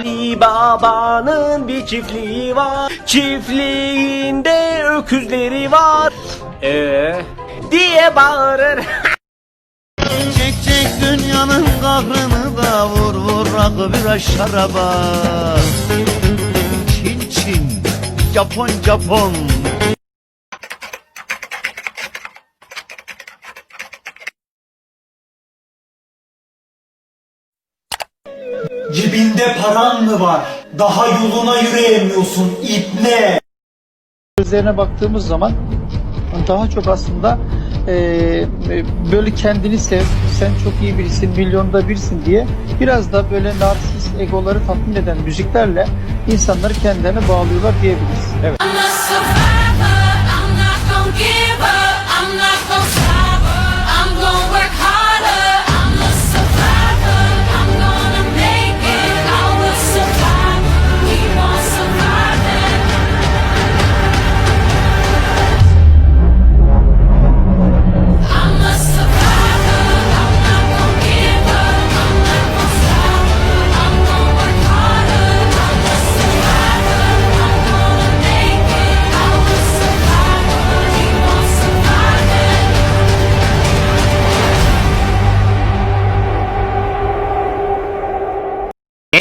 Ali Baba'nın bir çiftliği var. Çiftliğinde öküzleri var. Ee, diye bağırır. Çek çek dünyanın kahrını da vur vur rakı biraz şaraba Çin Çin Japon Japon Cebinde paran mı var? Daha yoluna yürüyemiyorsun ibne. Gözlerine baktığımız zaman daha çok aslında eee, böyle kendini sev, sen çok iyi birisin, milyonda birsin diye biraz da böyle narsist egoları tatmin eden müziklerle insanları kendilerine bağlıyorlar diyebiliriz. Evet.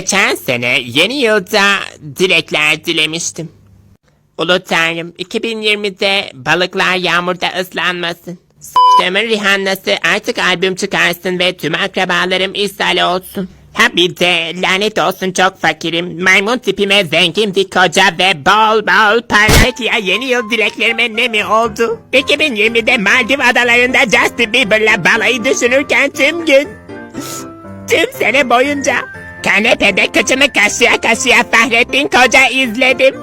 Geçen sene yeni yılda dilekler dilemiştim. Ulu Tanrım 2020'de balıklar yağmurda ıslanmasın. S***ımın Rihanna'sı artık albüm çıkarsın ve tüm akrabalarım ishal olsun. Ha bir de lanet olsun çok fakirim. Maymun tipime zengin bir koca ve bol bol para. ya yeni yıl dileklerime ne mi oldu? 2020'de Maldiv adalarında Justin Bieber'la balayı düşünürken tüm gün Tüm sene boyunca kanepede kıçını kaşıya kaşıya Fahrettin Koca izledim.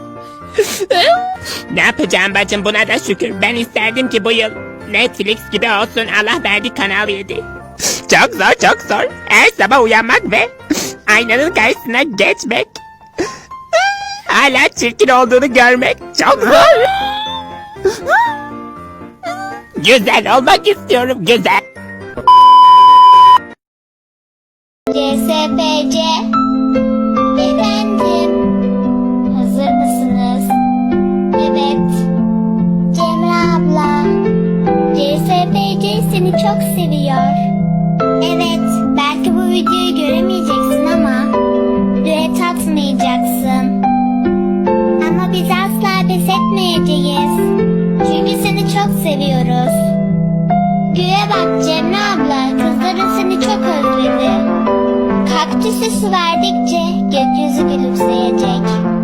ne yapacağım bacım buna da şükür. Ben isterdim ki bu yıl Netflix gibi olsun Allah verdi Kanal 7. Çok zor çok zor. Her sabah uyanmak ve aynanın karşısına geçmek. Hala çirkin olduğunu görmek çok zor. güzel olmak istiyorum güzel. Seni çok seviyor. Evet belki bu videoyu göremeyeceksin ama Düet atmayacaksın. Ama biz asla pes etmeyeceğiz. Çünkü seni çok seviyoruz. Göğe bak Cemre abla kızların seni çok özledi. Kaktüse su verdikçe gökyüzü gülümseyecek.